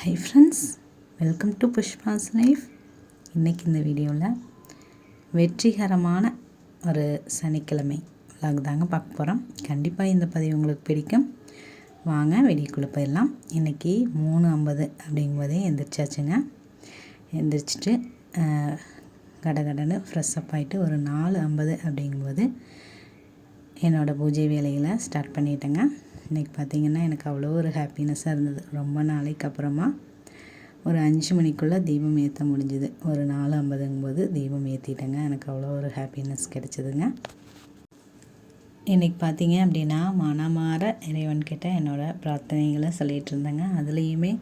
Hi friends welcome to Pushpa's life இன்றைக்கி இந்த வீடியோவில் வெற்றிகரமான ஒரு சனிக்கிழமை விலாக் தாங்க பார்க்க போகிறோம் கண்டிப்பாக இந்த பதிவு உங்களுக்கு பிடிக்கும். வாங்க வெடிக்குள்ளே போயிடலாம். இன்றைக்கி மூணு ஐம்பது அப்படிங்கும்போதே எந்திரிச்சாச்சுங்க. எந்திரிச்சிட்டு ஆஹ், கடகடன்னு ஃப்ரெஷ்ஷப் ஆகிட்டு ஒரு நாலு ஐம்பது அப்படிங்கும்போது என்னோடய பூஜை வேலைகளை ஸ்டார்ட் பண்ணிட்டேங்க. இன்றைக்கி பார்த்தீங்கன்னா எனக்கு அவ்வளோ ஒரு ஹாப்பினஸ்ஸாக இருந்தது. ரொம்ப நாளைக்கு அப்புறமா ஒரு அஞ்சு மணிக்குள்ளே தீபம் ஏற்ற முடிஞ்சுது. ஒரு நாலு ஐம்பதுங்கும்போது தீபம் ஏற்றிட்டேங்க எனக்கு அவ்வளோ ஒரு ஹாப்பினஸ் கிடச்சிதுங்க. இன்றைக்கி பார்த்தீங்க அப்படின்னா மனமாற இறைவன்கிட்ட என்னோடய பிரார்த்தனைகளை சொல்லிகிட்டு இருந்தேங்க. அதுலேயுமே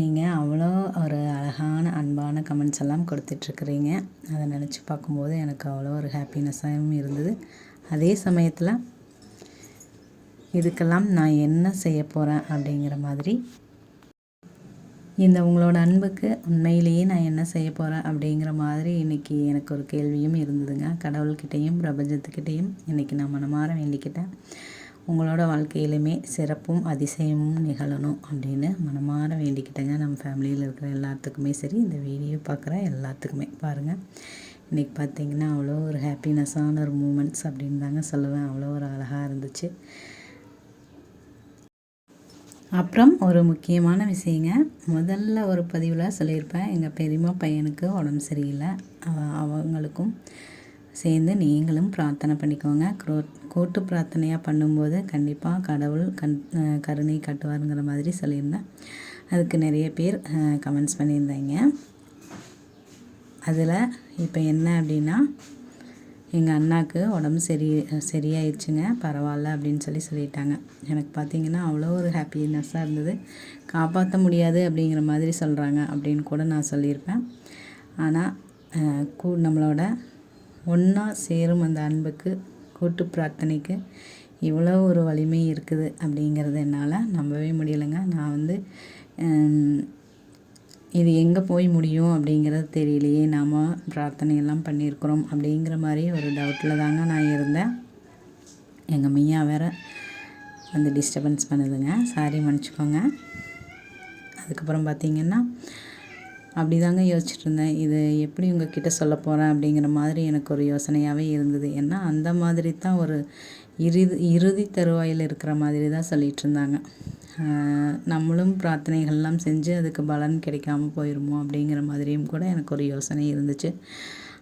நீங்கள் அவ்வளோ ஒரு அழகான அன்பான கமெண்ட்ஸ் எல்லாம் கொடுத்துட்ருக்குறீங்க. அதை நினச்சி பார்க்கும்போது எனக்கு அவ்வளோ ஒரு ஹாப்பினஸ்ஸாகவும் இருந்தது. அதே சமயத்தில் இதுக்கெல்லாம் நான் என்ன செய்ய போகிறேன் அப்படிங்கிற மாதிரி. இந்த உங்களோட அன்புக்கு உண்மையிலேயே நான் என்ன செய்ய போகிறேன் அப்படிங்கிற மாதிரி இன்றைக்கி எனக்கு ஒரு கேள்வியும் இருந்ததுங்க. கடவுள்கிட்டேயும் பிரபஞ்சத்துக்கிட்டேயும் இன்றைக்கி நான் மனமாற வேண்டிக்கிட்டேன். உங்களோட வாழ்க்கையிலுமே சிறப்பும் அதிசயமும் நிகழணும் அப்படின்னு மனமாற வேண்டிக்கிட்டேங்க. நம்ம ஃபேமிலியில் இருக்கிற எல்லாத்துக்குமே சரி இந்த வீடியோ பார்க்குற எல்லாத்துக்குமே. பாருங்கள் இன்றைக்கி பார்த்தீங்கன்னா அவ்வளோ ஒரு ஹாப்பினஸ்ஸான ஒரு மூமெண்ட்ஸ் அப்படின்னு தாங்க சொல்லுவேன். அவ்வளோ ஒரு அழகாக இருந்துச்சு. அப்புறம் ஒரு முக்கியமான விஷயங்க. முதல்ல ஒரு பதிவில் சொல்லியிருப்பேன் எங்கள் பெரியம்மா பையனுக்கு உடம்பு சரியில்லை. அவங்களுக்கும் சேர்ந்து நீங்களும் பிரார்த்தனை பண்ணிக்கோங்க. க்ரோ கூட்டு பிரார்த்தனையாக பண்ணும்போது கண்டிப்பாக கடவுள் கண் கருணை கட்டுவாருங்கிற மாதிரி சொல்லியிருந்தேன். அதுக்கு நிறைய பேர் கமெண்ட்ஸ் பண்ணியிருந்தாங்க. அதில் இப்போ என்ன அப்படின்னா எங்கள் அண்ணாக்கு உடம்பு சரி சரியாயிடுச்சுங்க பரவாயில்ல அப்படின்னு சொல்லி சொல்லிட்டாங்க. எனக்கு பார்த்தீங்கன்னா அவ்வளோ ஒரு ஹாப்பினஸ்ஸாக இருந்தது. காப்பாற்ற முடியாது அப்படிங்கிற மாதிரி சொல்கிறாங்க அப்படின்னு கூட நான் சொல்லியிருப்பேன். ஆனால் கூ நம்மளோட ஒன்றா சேரும் அந்த அன்புக்கு கூட்டு பிரார்த்தனைக்கு இவ்வளோ ஒரு வலிமை இருக்குது அப்படிங்கிறது என்னால் நம்பவே முடியலைங்க. நான் வந்து இது எங்கே போய் முடியும் அப்படிங்கிறது தெரியலையே. நாம் பிரார்த்தனையெல்லாம் பண்ணியிருக்கிறோம் அப்படிங்கிற மாதிரி ஒரு டவுட்டில் தாங்க நான் இருந்தேன். எங்கள் மையா வேறு வந்து டிஸ்டர்பன்ஸ் பண்ணுதுங்க. சாரி மன்னிச்சுக்கோங்க. அதுக்கப்புறம் பார்த்தீங்கன்னா அப்படி தாங்க யோசிச்சுட்டு இருந்தேன். இது எப்படி உங்ககிட்ட சொல்ல போகிறேன் அப்படிங்கிற மாதிரி எனக்கு ஒரு யோசனையாகவே இருந்தது. ஏன்னா அந்த மாதிரி தான் ஒரு இறுதி இறுதி தருவாயில் இருக்கிற மாதிரி தான் சொல்லிகிட்டு இருந்தாங்க நம்மளும் பிரார்த்தனைகள்லாம் செஞ்சு அதுக்கு பலன் கிடைக்காம போயிடுமோ அப்படிங்கிற மாதிரியும் கூட எனக்கு ஒரு யோசனை இருந்துச்சு.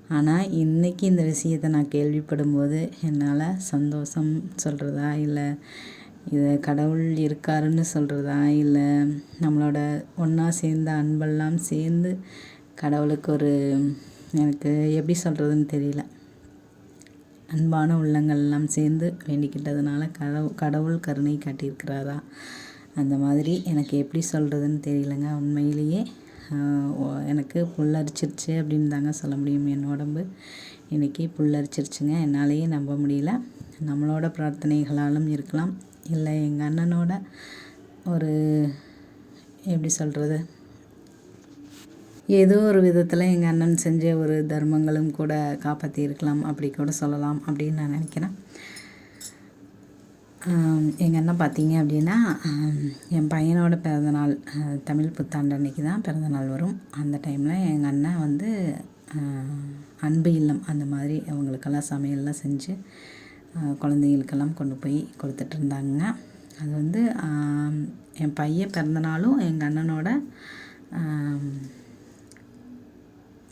ஆனால் இன்றைக்கி இந்த விஷயத்தை நான் கேள்விப்படும்போது என்னால் சந்தோஷம் சொல்கிறதா இல்லை இது கடவுள் இருக்காருன்னு சொல்கிறதா இல்லை நம்மளோட ஒன்றா சேர்ந்த அன்பெல்லாம் சேர்ந்து கடவுளுக்கு ஒரு எனக்கு எப்படி சொல்கிறதுன்னு தெரியல. அன்பான உள்ளங்கள் எல்லாம் சேர்ந்து வேண்டிக்கிட்டதுனால கடவுள் கடவுள் கருணை காட்டியிருக்கிறாரா? அந்த மாதிரி எனக்கு எப்படி சொல்கிறதுன்னு தெரியலங்க. உண்மையிலேயே எனக்கு புல்லரிச்சிருச்சு அப்படின்னு தாங்க சொல்ல முடியும். என் உடம்பு இன்றைக்கி புல்லரிச்சிருச்சுங்க. என்னாலேயே நம்ப முடியல. நம்மளோட பிரார்த்தனைகளாலும் இருக்கலாம். இல்லை எங்கள் அண்ணனோட ஒரு எப்படி சொல்கிறது ஏதோ ஒரு விதத்தில் எங்கள் அண்ணன் செஞ்ச ஒரு தர்மங்களும் கூட காப்பாற்றி இருக்கலாம் அப்படி கூட சொல்லலாம் அப்படின்னு நான் நினைக்கிறேன். எங்கள் அண்ணன் பார்த்தீங்க அப்படின்னா என் பையனோட பிறந்தநாள் தமிழ் புத்தாண்டு அன்னைக்கு தான் பிறந்தநாள் வரும். அந்த டைமில் எங்கள் அண்ணன் வந்து அன்பு இல்லம் அந்த மாதிரி அவங்களுக்கெல்லாம் சமையல்லாம் செஞ்சு குழந்தைங்களுக்கெல்லாம் கொண்டு போய் கொடுத்துட்டு இருந்தாங்க. அது வந்து என் பையன் பிறந்தநாளும் எங்கள் அண்ணனோட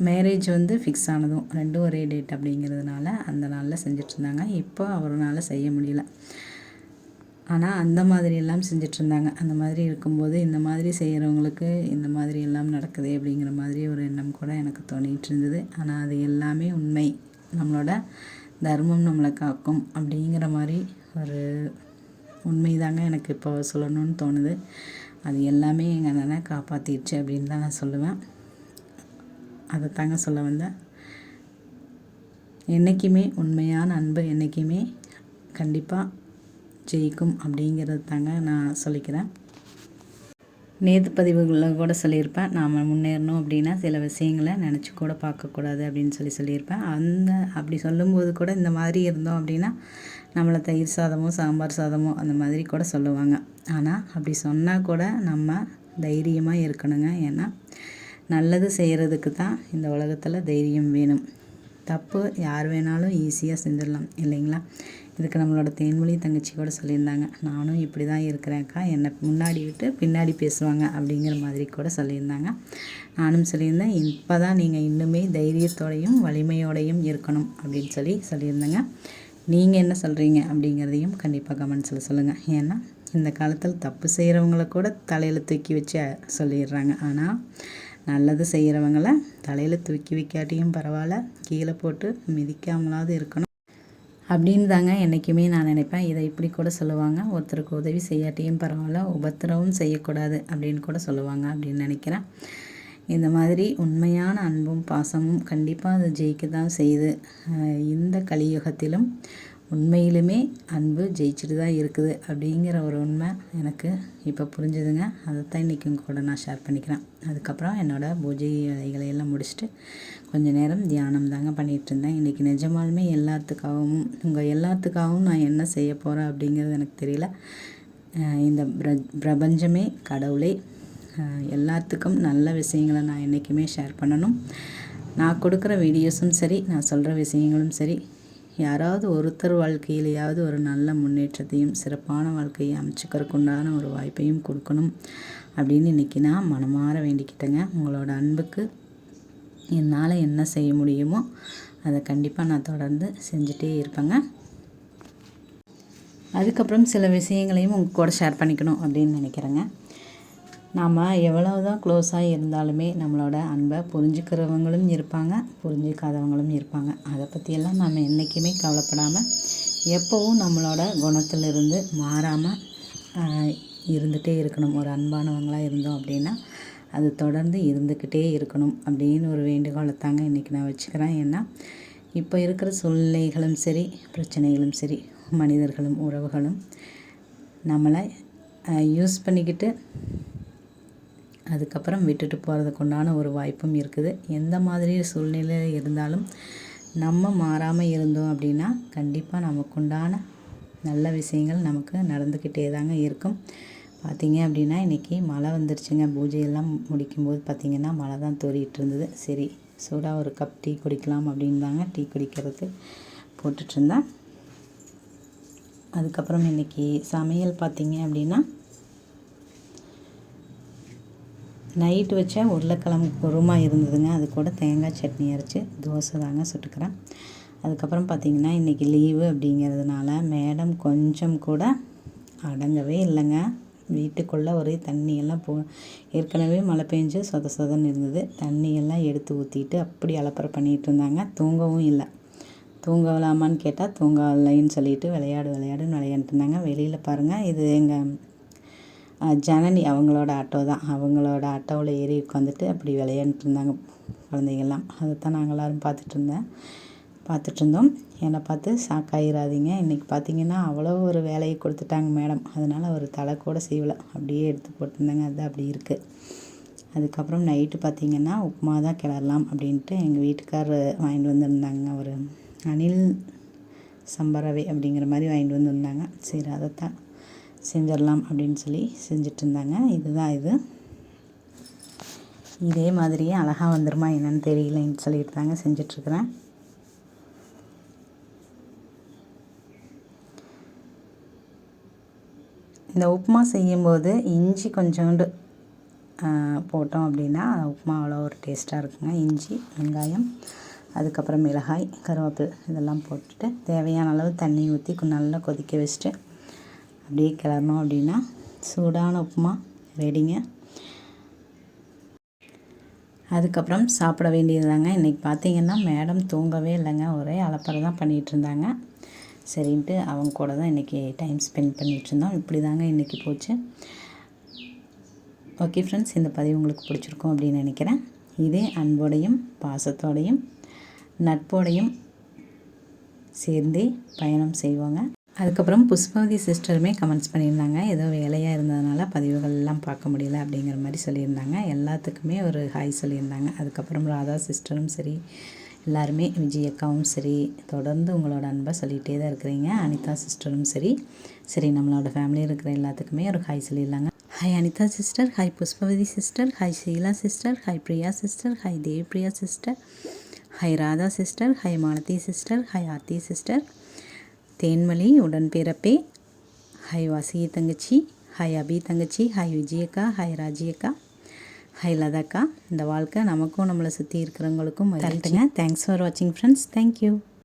மேரேஜ் வந்து ஃபிக்ஸ் ஆனதும் ரெண்டும் ஒரே டேட் அப்படிங்கிறதுனால அந்த நாளில் செஞ்சிட்ருந்தாங்க. இப்போ அவரால் செய்ய முடியல. ஆனால் அந்த மாதிரி எல்லாம் செஞ்சுட்டு இருந்தாங்க அந்த மாதிரி இருக்கும்போது இந்த மாதிரி செய்கிறவங்களுக்கு இந்த மாதிரி எல்லாம் நடக்குது அப்படிங்கிற மாதிரி ஒரு எண்ணம் கூட எனக்கு தோணிகிட்டு இருந்தது ஆனால் அது எல்லாமே உண்மை. நம்மளோட தர்மம் நம்மளை காக்கும் அப்படிங்கிற மாதிரி ஒரு உண்மை தாங்க எனக்கு இப்போ சொல்லணும்னு தோணுது. அது எல்லாமே எங்கள் அண்ணனை காப்பாற்றிடுச்சு அப்படின்னு தான் நான் சொல்லுவேன். அதை தாங்க சொல்ல வந்தேன் என்றைக்குமே உண்மையான அன்பு என்றைக்குமே கண்டிப்பாக ஜெயிக்கும் அப்படிங்கிறது தாங்க நான் சொல்லிக்கிறேன். நேற்று பதிவுகளில் கூட சொல்லியிருப்பேன். நாம் முன்னேறணும் அப்படின்னா சில விஷயங்களை நினச்சி கூட பார்க்கக்கூடாது அப்படின்னு சொல்லி சொல்லியிருப்பேன். அந்த அப்படி சொல்லும்போது கூட இந்த மாதிரி இருந்தோம் அப்படின்னா நம்மளை தயிர் சாதமோ சாம்பார் சாதமோ அந்த மாதிரி கூட சொல்லுவாங்க. ஆனால் அப்படி சொன்னால் கூட நம்ம தைரியமாக இருக்கணுங்க. ஏன்னா நல்லது செய்கிறதுக்கு தான் இந்த உலகத்தில் தைரியம் வேணும். தப்பு யார் வேணாலும் ஈஸியாக செஞ்சிடலாம் இல்லைங்களா? இதுக்கு நம்மளோட தேன்மொழி தங்கச்சி கூட சொல்லியிருந்தாங்க. நானும் இப்படி தான் இருக்கிறேன்க்கா என்னை முன்னாடி விட்டு பின்னாடி பேசுவாங்க அப்படிங்கிற மாதிரி கூட சொல்லியிருந்தாங்க. நானும் சொல்லியிருந்தேன் இப்போ தான் நீங்கள் இன்னுமே தைரியத்தோடையும் வலிமையோடையும் இருக்கணும் அப்படின்னு சொல்லி சொல்லியிருந்தேங்க. நீங்கள் என்ன சொல்கிறீங்க அப்படிங்கிறதையும் கண்டிப்பாக கமெண்ட்ஸில் சொல்லுங்கள் ஏன்னா இந்த காலத்தில் தப்பு செய்கிறவங்கள கூட தலையில் தூக்கி வச்சு சொல்லிடுறாங்க. ஆனால் நல்லது செய்கிறவங்கள தலையில் தூக்கி வைக்காட்டியும் பரவாயில்ல. கீழே போட்டு மிதிக்காமலாவது இருக்கணும். அப்படின்னு தாங்க என்றைக்குமே நான் நினைப்பேன். இதை இப்படி கூட சொல்லுவாங்க. ஒருத்தருக்கு உதவி செய்யாட்டியும் பரவாயில்ல. உபத்திரவும் செய்யக்கூடாது அப்படின்னு கூட சொல்லுவாங்க அப்படின்னு நினைக்கிறேன். இந்த மாதிரி உண்மையான அன்பும் பாசமும் கண்டிப்பாக அது ஜெயிக்க தான் செய்யுது இந்த கலியுகத்திலும் உண்மையிலுமே அன்பு ஜெயிச்சுட்டு தான் இருக்குது அப்படிங்கிற ஒரு உண்மை எனக்கு இப்போ புரிஞ்சுதுங்க. அதை தான் இன்றைக்கி உங்கள் கூட நான் ஷேர் பண்ணிக்கிறேன். அதுக்கப்புறம் என்னோடய பூஜை வேலைகளை எல்லாம் முடிச்சுட்டு கொஞ்ச நேரம் தியானம் தாங்க பண்ணிகிட்டு இருந்தேன். இன்றைக்கி நிஜமாலுமே எல்லாத்துக்காகவும் உங்கள் எல்லாத்துக்காகவும் நான் என்ன செய்ய போகிறேன் அப்படிங்கிறது எனக்கு தெரியல. இந்த பிர பிரபஞ்சமே கடவுளே. எல்லாத்துக்கும் நல்ல விஷயங்களை நான் என்றைக்குமே ஷேர் பண்ணணும். நான் கொடுக்குற வீடியோஸும் சரி நான் சொல்கிற விஷயங்களும் சரி யாராவது ஒருத்தர் வாழ்க்கையிலேயாவது ஒரு நல்ல முன்னேற்றத்தையும் சிறப்பான வாழ்க்கையை அமைச்சுக்கிறதுக்கு உண்டான ஒரு வாய்ப்பையும் கொடுக்கணும் அப்படின்னு இன்றைக்கி நான் மனமாற வேண்டிக்கிட்டேங்க. உங்களோட அன்புக்கு என்னால் என்ன செய்ய முடியுமோ அதை கண்டிப்பாக நான் தொடர்ந்து செஞ்சுட்டே இருப்பேங்க. அதுக்கப்புறம் சில விஷயங்களையும் உங்கள் கூட ஷேர் பண்ணிக்கணும் அப்படின்னு நினைக்கிறேங்க. நாம் எவ்வளவு தான் க்ளோஸாக இருந்தாலுமே நம்மளோட அன்பை புரிஞ்சுக்கிறவங்களும் இருப்பாங்க புரிஞ்சிக்காதவங்களும் இருப்பாங்க. அதை பற்றியெல்லாம் நம்ம என்றைக்குமே கவலைப்படாமல் எப்போவும் நம்மளோட குணத்திலிருந்து மாறாமல் இருந்துகிட்டே இருக்கணும். ஒரு அன்பானவங்களாக இருந்தோம் அப்படின்னா அது தொடர்ந்து இருந்துக்கிட்டே இருக்கணும் அப்படின்னு ஒரு வேண்டுகோளை தாங்க இன்றைக்கி நான் வச்சுக்கிறேன். ஏன்னா இப்போ இருக்கிற சூழ்நிலைகளும் சரி பிரச்சனைகளும் சரி மனிதர்களும் உறவுகளும் நம்மளை யூஸ் பண்ணிக்கிட்டு அதுக்கப்புறம் விட்டுட்டு போகிறதுக்கு உண்டான ஒரு வாய்ப்பும் இருக்குது. எந்த மாதிரி சூழ்நிலையில் இருந்தாலும் நம்ம மாறாமல் இருந்தோம் அப்படின்னா கண்டிப்பாக நமக்குண்டான நல்ல விஷயங்கள் நமக்கு நடந்துக்கிட்டே தாங்க இருக்கும். பார்த்திங்க அப்படின்னா இன்றைக்கி மழை வந்துருச்சுங்க. பூஜையெல்லாம் முடிக்கும்போது பார்த்திங்கன்னா மழை தான் தோறிட்டு இருந்தது. சரி சூடாக ஒரு கப் டீ குடிக்கலாம் அப்படின்னு தாங்க டீ குடிக்கிறதுக்கு போட்டுட்ருந்தேன் அதுக்கப்புறம் இன்றைக்கி சமையல் பார்த்திங்க அப்படின்னா நைட்டு வச்ச உருளைக்கிழங்கு குருமா இருந்ததுங்க. அது கூட தேங்காய் சட்னி அரைச்சி தோசை தாங்க சுட்டுக்கிறேன். அதுக்கப்புறம் பார்த்திங்கன்னா இன்றைக்கி லீவு அப்படிங்கிறதுனால மேடம் கொஞ்சம் கூட அடங்கவே இல்லைங்க. வீட்டுக்குள்ளே ஒரே தண்ணியெல்லாம் போ ஏற்கனவே மழை பெஞ்சு சொத சொதன்னு இருந்தது. தண்ணியெல்லாம் எடுத்து ஊற்றிட்டு அப்படி அலப்பறை பண்ணிகிட்டு இருந்தாங்க. தூங்கவும் இல்லை. தூங்கலாமான்னு கேட்டால் தூங்கலைன்னு சொல்லிட்டு விளையாடு விளையாடுன்னு விளையாண்டுருந்தாங்க வெளியில் பாருங்கள் இது எங்கள் ஜனனி அவங்களோட ஆட்டோ தான். அவங்களோட ஆட்டோவில் ஏறி உட்காந்துட்டு அப்படி விளையாண்டுட்டு இருந்தாங்க குழந்தைங்கள்லாம் அதைத்தான் நாங்கள் எல்லோரும் பார்த்துட்ருந்தேன் பார்த்துட்ருந்தோம் என்னை பார்த்து ஷாக்காயிராதீங்க இன்றைக்கி பார்த்தீங்கன்னா அவ்வளோ ஒரு வேலையை கொடுத்துட்டாங்க மேடம். அதனால் ஒரு தலை கூட செய்வலை அப்படியே எடுத்து போட்டிருந்தாங்க. அது அப்படி இருக்குது அதுக்கப்புறம் நைட்டு பார்த்திங்கன்னா உப்புமா தான் கிளறலாம் அப்படின்ட்டு எங்கள் வீட்டுக்காரர் வாங்கிட்டு வந்திருந்தாங்க. ஒரு அணில் சம்பரவை அப்படிங்கிற மாதிரி வாங்கிட்டு வந்திருந்தாங்க. சரி அதைத்தான் செஞ்சிடலாம் அப்படின்னு சொல்லி செஞ்சுட்டு இருந்தாங்க இதுதான் இது. இதே மாதிரியே அழகாக வந்துருமா என்னென்னு தெரியலன்னு சொல்லிட்டு தாங்க செஞ்சிட்ருக்குறேன் இந்த உப்புமா செய்யும்போது இஞ்சி கொஞ்சோண்டு போட்டோம் அப்படின்னா உப்புமா அவ்வளோ ஒரு டேஸ்ட்டாக இருக்குங்க. இஞ்சி வெங்காயம் அதுக்கப்புறம் மிளகாய் கருவேப்பில் இதெல்லாம் போட்டுட்டு தேவையான அளவு தண்ணி ஊற்றி நல்லா கொதிக்க வச்சுட்டு அப்படியே கிளறணும் அப்படின்னா சூடான உப்புமா ரெடிங்க. அதுக்கப்புறம் சாப்பிட வேண்டியது தாங்க இன்றைக்கி பார்த்தீங்கன்னா மேடம் தூங்கவே இல்லைங்க. ஒரே அலப்பறை தான் பண்ணிகிட்டு இருந்தாங்க சரின்ட்டு அவங்க கூட தான் இன்றைக்கி டைம் ஸ்பெண்ட் பண்ணிகிட்டு இருந்தோம் இப்படி தாங்க இன்றைக்கி போச்சு. ஓகே ஃப்ரெண்ட்ஸ் இந்த பதிவு உங்களுக்கு பிடிச்சிருக்கும் அப்படின்னு நினைக்கிறேன். இதே அன்போடையும் பாசத்தோடையும் நட்போடையும் சேர்ந்தே பயணம் செய்வோங்க. அதுக்கப்புறம் புஷ்பவதி சிஸ்டருமே கமெண்ட்ஸ் பண்ணியிருந்தாங்க. ஏதோ வேலையாக இருந்ததுனால பதிவுகள் எல்லாம் பார்க்க முடியல அப்படிங்கிற மாதிரி சொல்லியிருந்தாங்க. எல்லாத்துக்குமே ஒரு ஹாய் சொல்லியிருந்தாங்க. அதுக்கப்புறம் ராதா சிஸ்டரும் சரி எல்லாருமே விஜய் அக்காவும் சரி தொடர்ந்து உங்களோட அன்பை சொல்லிகிட்டே தான் இருக்கிறீங்க. அனிதா சிஸ்டரும் சரி சரி நம்மளோட ஃபேமிலியில் இருக்கிற எல்லாத்துக்குமே ஒரு ஹாய் சொல்லியிருந்தாங்க. Hi Anitha sister hi Pushpavathi sister hi Sheela sister hi Priya sister hi Devpriya sister hi Radha sister hi Malathi sister hi Aarthi sister Thenmozhi உடன்பிறப்பே hi Vasiki தங்கச்சி ஹாய் அபி தங்கச்சி ஹாய் விஜயக்கா ஹாய் ராஜியக்கா ஹாய் லதாக்கா. இந்த வாழ்க்கை நமக்கும் நம்மளை சுற்றி இருக்கிறவங்களுக்கும் தரட்டுங்க தேங்க்ஸ் ஃபார் வாட்சிங் ஃப்ரெண்ட்ஸ் தேங்க்யூ